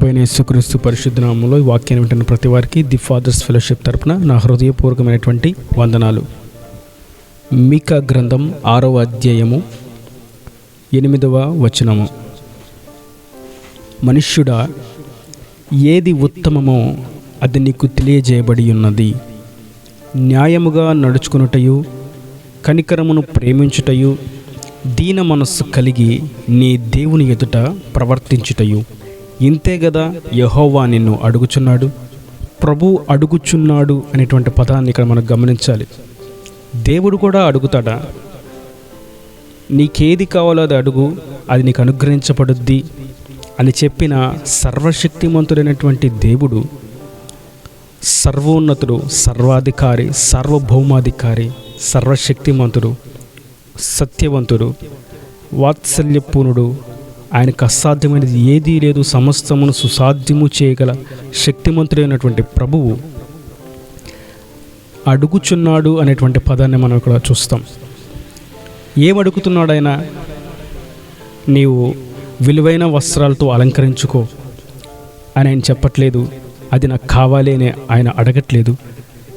ప్రభు యేసుక్రీస్తు పరిశుద్ధనామంలో ఈ వాక్యాన్ని వింటున్న ప్రతి వారికి ది ఫాదర్స్ ఫెలోషిప్ తరపున నా హృదయపూర్వకమైనటువంటి వందనాలు. మీకా గ్రంథం ఆరవ అధ్యాయము ఎనిమిదవ వచనము. మనుష్యుడా ఏది ఉత్తమమో అది నీకు తెలియజేయబడి ఉన్నది న్యాయముగా నడుచుకునుటయు కనికరమును ప్రేమించుటయు దీన మనస్సు కలిగి నీ దేవుని ఎదుట ప్రవర్తించుటయు. ఇంతే గదా యహోవా నిన్ను అడుగుచున్నాడు? ప్రభు అడుగుచున్నాడు అనేటువంటి పదాన్ని ఇక్కడ మనం గమనించాలి. దేవుడు కూడా అడుగుతాడా? నీకేది కావాలో అది అడుగు అది నీకు అనుగ్రహించబడుద్ది అని చెప్పిన సర్వశక్తిమంతుడైనటువంటి దేవుడు సర్వోన్నతుడు సర్వాధికారి సార్వభౌమాధికారి సర్వశక్తిమంతుడు సత్యవంతుడు వాత్సల్యపూర్ణుడు ఆయనకు అసాధ్యమైనది ఏదీ లేదు. సమస్తమును సుసాధ్యము చేయగల శక్తిమంతుడైనటువంటి ప్రభువు అడుగుచున్నాడు అనేటువంటి పదాన్ని మనం ఇక్కడ చూస్తాం. ఏం ఆయన నీవు విలువైన వస్త్రాలతో అలంకరించుకో అని ఆయన చెప్పట్లేదు. అది నాకు కావాలి అని ఆయన అడగట్లేదు.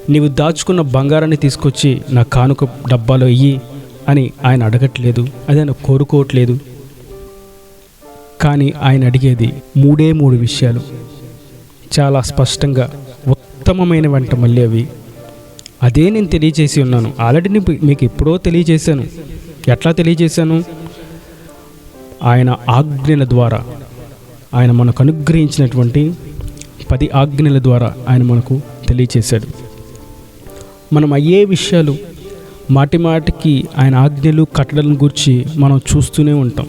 నీవు దాచుకున్న బంగారాన్ని తీసుకొచ్చి నా కానుక డబ్బాలో ఇయ్యి అని ఆయన అడగట్లేదు. అది ఆయన కోరుకోవట్లేదు. కానీ ఆయన అడిగేది మూడే మూడు విషయాలు. చాలా స్పష్టంగా ఉత్తమమైన వెంట మళ్ళీ అవి అదే నేను తెలియజేసి ఉన్నాను. ఆల్రెడీ మీకు ఎప్పుడో తెలియజేశాను. ఎట్లా తెలియజేశాను? ఆయన ఆజ్ఞల ద్వారా ఆయన మనకు అనుగ్రహించినటువంటి పది ఆజ్ఞల ద్వారా ఆయన మనకు తెలియచేశాడు మనం అయ్యే విషయాలు మాటి మాటికి ఆయన ఆజ్ఞలు కట్టడం గురించి మనం చూస్తూనే ఉంటాం.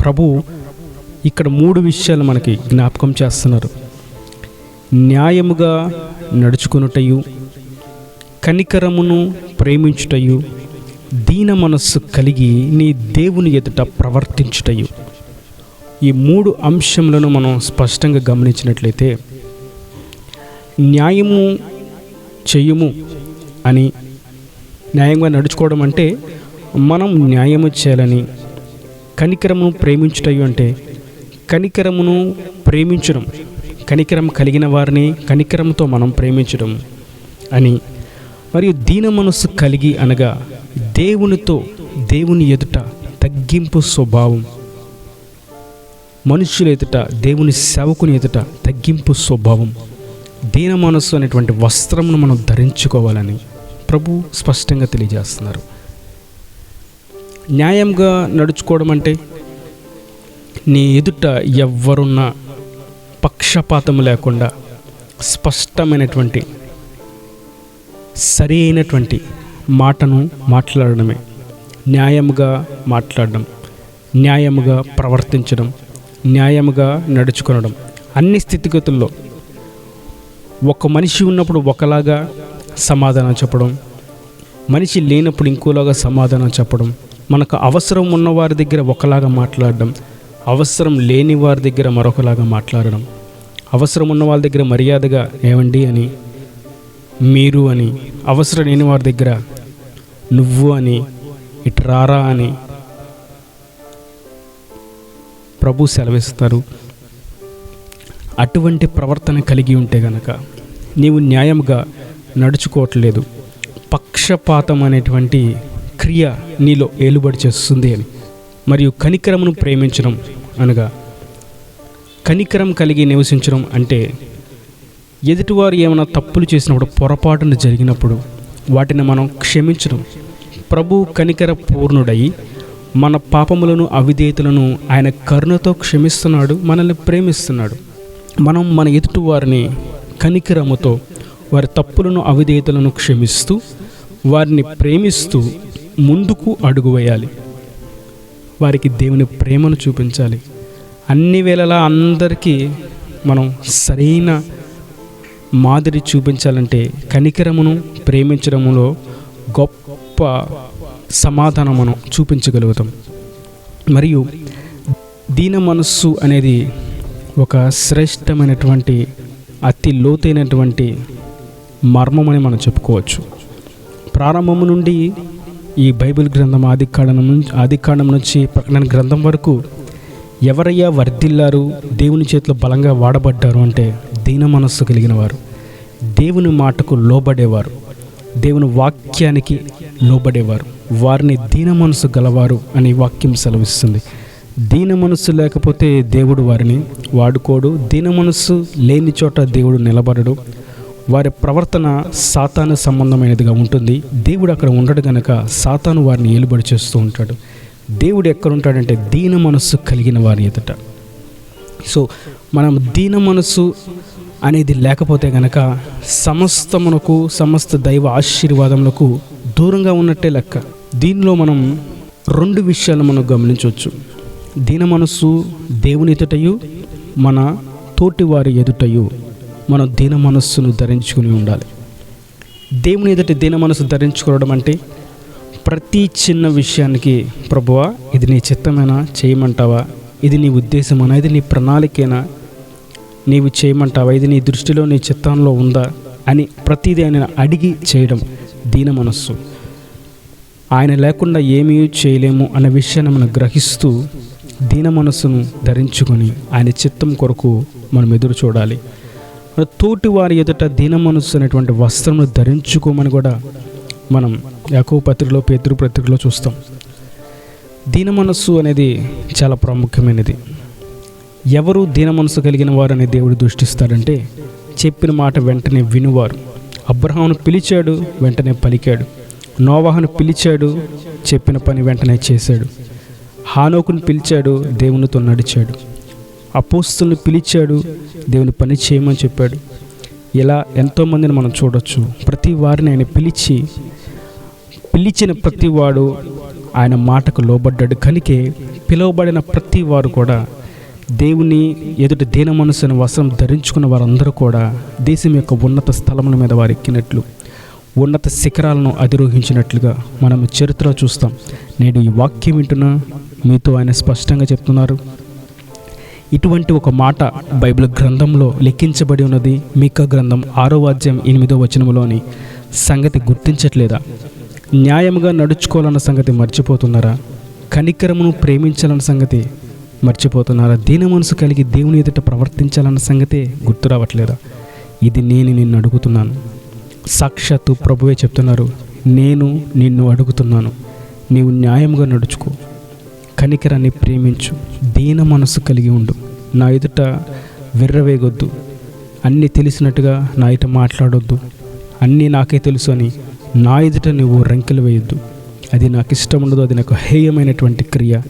ప్రభు ఇక్కడ మూడు విషయాలు మనకి జ్ఞాపకం చేస్తున్నారు. న్యాయముగా నడుచుకునుటయు కనికరమును ప్రేమించుటయు దీన మనస్సు కలిగి నీ దేవుని ఎదుట ప్రవర్తించుటయు. ఈ మూడు అంశములను మనం స్పష్టంగా గమనించినట్లయితే న్యాయము చేయము అని న్యాయంగా నడుచుకోవడం అంటే మనం న్యాయము చేయాలని కనికరమును ప్రేమించుటయు అంటే కనికరమును ప్రేమించడం కనికరం కలిగిన వారిని కనికరంతో మనం ప్రేమించడం అని. మరియు దీన మనస్సు కలిగి అనగా దేవునితో దేవుని ఎదుట తగ్గింపు స్వభావం. మనుషుల ఎదుట దేవుని సేవకుని ఎదుట తగ్గింపు స్వభావం. దీన మనస్సు అనేటువంటి వస్త్రమును మనం ధరించుకోవాలని ప్రభు స్పష్టంగా తెలియజేస్తున్నారు. న్యాయంగా నడుచుకోవడం అంటే నీ ఎదుట ఎవ్వరున్నా పక్షపాతం లేకుండా స్పష్టమైనటువంటి సరి అయినటువంటి మాటను మాట్లాడడమే. న్యాయముగా మాట్లాడడం న్యాయముగా ప్రవర్తించడం న్యాయముగా నడుచుకొనడం. అన్ని స్థితిగతుల్లో ఒక మనిషి ఉన్నప్పుడు ఒకలాగా సమాధానం చెప్పడం మనిషి లేనప్పుడు ఇంకోలాగా సమాధానం చెప్పడం మనకు అవసరం ఉన్న వారి దగ్గర ఒకలాగా మాట్లాడడం అవసరం లేని వారి దగ్గర మరొకలాగా మాట్లాడడం అవసరం ఉన్న వాళ్ళ దగ్గర మర్యాదగా ఏమండి అని మీరు అని అవసరం లేని వారి దగ్గర నువ్వు అని ఇటు రారా అని ప్రభు సెలవిస్తారు. అటువంటి ప్రవర్తన కలిగి ఉంటే గనక నీవు న్యాయంగా నడుచుకోవట్లేదు. పక్షపాతం అనేటువంటి క్రియ నీలో ఏలుబడి చేస్తుంది అని. మరియు కనికరమును ప్రేమించడం అనగా కనికరం కలిగి నివసించడం అంటే ఎదుటివారు ఏమైనా తప్పులు చేసినప్పుడు పొరపాటున జరిగినప్పుడు వాటిని మనం క్షమించడం. ప్రభు కనికర పూర్ణుడై మన పాపములను అవిధేయతలను ఆయన కరుణతో క్షమిస్తున్నాడు మనల్ని ప్రేమిస్తున్నాడు. మనం మన ఎదుటి వారిని కనికరముతో వారి తప్పులను అవిధేయతలను క్షమిస్తూ వారిని ప్రేమిస్తూ ముందుకు అడుగు వేయాలి. వారికి దేవుని ప్రేమను చూపించాలి. అన్ని వేళలా అందరికీ మనం సరైన మాదిరి చూపించాలంటే కనికరమును ప్రేమించడములో గొప్ప సమాధానం మనం చూపించగలుగుతాం. మరియు దీన మనస్సు అనేది ఒక శ్రేష్టమైనటువంటి అతి లోతైనటువంటి మర్మమని మనం చెప్పుకోవచ్చు. ప్రారంభము నుండి ఈ బైబిల్ గ్రంథం ఆదికాండం నుంచి ఆదికాండం నుంచి ప్రకటన గ్రంథం వరకు ఎవరయ్యా వర్ధిల్లారు? దేవుని చేతిలో బలంగా వాడబడ్డారు అంటే దీన మనస్సు కలిగిన వారు దేవుని మాటకు లోబడేవారు. దేవుని వాక్యానికి లోబడేవారు. వారిని దీన మనసు గలవారు అని వాక్యం సెలవిస్తుంది. దీన మనస్సు లేకపోతే దేవుడు వారిని వాడుకోడు. దీన మనస్సు లేని చోట దేవుడు నిలబడడు. వారి ప్రవర్తన సాతాను సంబంధమైనదిగా ఉంటుంది. దేవుడు అక్కడ ఉండడు గనక సాతాను వారిని ఏలుబడి చేస్తూ ఉంటాడు. దేవుడు ఎక్కడ ఉంటాడంటే దీన మనస్సు కలిగిన వారి ఎదుట. సో మనం దీన మనస్సు అనేది లేకపోతే గనక సమస్తమునకు సమస్త దైవ ఆశీర్వాదములకు దూరంగా ఉన్నట్టే లెక్క. దీనిలో మనం రెండు విషయాలు మనం గమనించవచ్చు. దీన మనస్సు దేవుని ఎదుటయు మన తోటి వారి ఎదుటయు. మనం దీన మనస్సును ధరించుకుని ఉండాలి. దేవుని ఎదుటి దీన మనస్సు ధరించుకోవడం అంటే ప్రతి చిన్న విషయానికి ప్రభువా ఇది నీ చిత్తమేనా? చేయమంటావా? ఇది నీ ఉద్దేశమేనా? ఇది నీ ప్రణాళికేనా? నీవు చేయమంటావా? ఇది నీ దృష్టిలో నీ చిత్తంలో ఉందా? అని ప్రతిదీ ఆయన అడిగి చేయడం దీన మనస్సు. ఆయన లేకుండా ఏమీ చేయలేము అనే విషయాన్ని మనం గ్రహిస్తూ దీన మనస్సును ధరించుకొని ఆయన చిత్తం కొరకు మనం ఎదురు చూడాలి. మన తోటి వారి ఎదుట దీన మనస్సు అనేటువంటి వస్త్రమును ధరించుకోమని కూడా మనం యాకో పత్రికలో పేతృ పత్రికలో చూస్తాం. దీన మనస్సు అనేది చాలా ప్రాముఖ్యమైనది. ఎవరు దీన మనసు కలిగిన వారని దేవుడు దృష్టిస్తాడంటే చెప్పిన మాట వెంటనే వినువారు. అబ్రహాను పిలిచాడు వెంటనే పలికాడు. నోవాహను పిలిచాడు చెప్పిన పని వెంటనే చేశాడు. హానోకుని పిలిచాడు దేవునితో నడిచాడు. అపోస్తుల్ని పిలిచాడు దేవుని పని చేయమని చెప్పాడు. ఇలా ఎంతోమందిని మనం చూడొచ్చు. ప్రతి వారిని ఆయన పిలిచి పిలిచిన ప్రతి వాడు ఆయన మాటకు లోబడ్డాడు. కనుకే పిలువబడిన ప్రతి వారు కూడా దేవుని ఎదుట దీన మనసుని వస్త్రం ధరించుకున్న వారందరూ కూడా దేశం యొక్క ఉన్నత స్థలముల మీద వారు ఎక్కినట్లు ఉన్నత శిఖరాలను అధిరోహించినట్లుగా మనం చరిత్ర చూస్తాం. నేడు ఈ వాక్యం వింటున్నా మీతో ఆయన స్పష్టంగా చెప్తున్నారు. ఇటువంటి ఒక మాట బైబిల్ గ్రంథంలో లెక్కించబడి ఉన్నది. మీక గ్రంథం ఆరో వాద్యం ఎనిమిదో వచనములోని సంగతి గుర్తించట్లేదా? న్యాయముగా నడుచుకోవాలన్న సంగతి మర్చిపోతున్నారా? కనికరమును ప్రేమించాలన్న సంగతి మర్చిపోతున్నారా? దీన మనసు కలిగి దేవుని ఎదుట ప్రవర్తించాలన్న సంగతే గుర్తు రావట్లేదా ఇది నేను నిన్ను అడుగుతున్నాను. సాక్షాత్తు ప్రభువే చెప్తున్నారు నేను నిన్ను అడుగుతున్నాను. నీవు న్యాయంగా నడుచుకో. కనికరాన్ని ప్రేమించు. దీన మనసు కలిగి ఉండు. నా ఎదుట విర్రవేగొద్దు. అన్నీ తెలిసినట్టుగా నా ఎదుట మాట్లాడొద్దు. అన్నీ నాకే తెలుసు అని నా ఎదుట నువ్వు రంకెలు వేయొద్దు. అది నాకు ఇష్టం ఉండదు అది నాకు హేయమైనటువంటి క్రియ.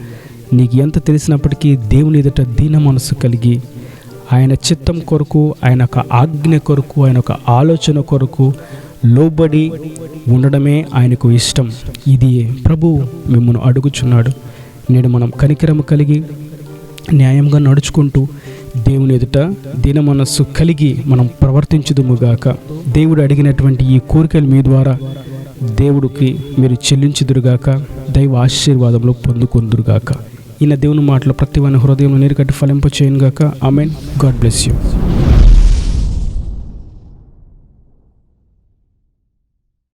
నీకు ఎంత తెలిసినప్పటికీ దేవుని ఎదుట దీన మనసు కలిగి ఆయన చిత్తం కొరకు ఆయన ఒక ఆజ్ఞ కొరకు ఆయన ఒక ఆలోచన కొరకు లోబడి ఉండడమే ఆయనకు ఇష్టం. ఇది ప్రభు మిమ్మల్ని అడుగుచున్నాడు. నేడు మనం కనికరము కలిగి న్యాయంగా నడుచుకుంటూ దేవుని ఎదుట దీన మనస్సు కలిగి మనం ప్రవర్తించుదుముగాక. దేవుడు అడిగినటువంటి ఈ కోరికలు మీ ద్వారా దేవుడికి మీరు చెల్లించుదురుగాక. దైవ ఆశీర్వాదంలో పొందుకొందురుగాక. ఈయన దేవుని మాటలు ప్రతి వాని హృదయంలో నీరు కట్టి ఫలింప చేయనుగాక ఆమెన్. God bless you.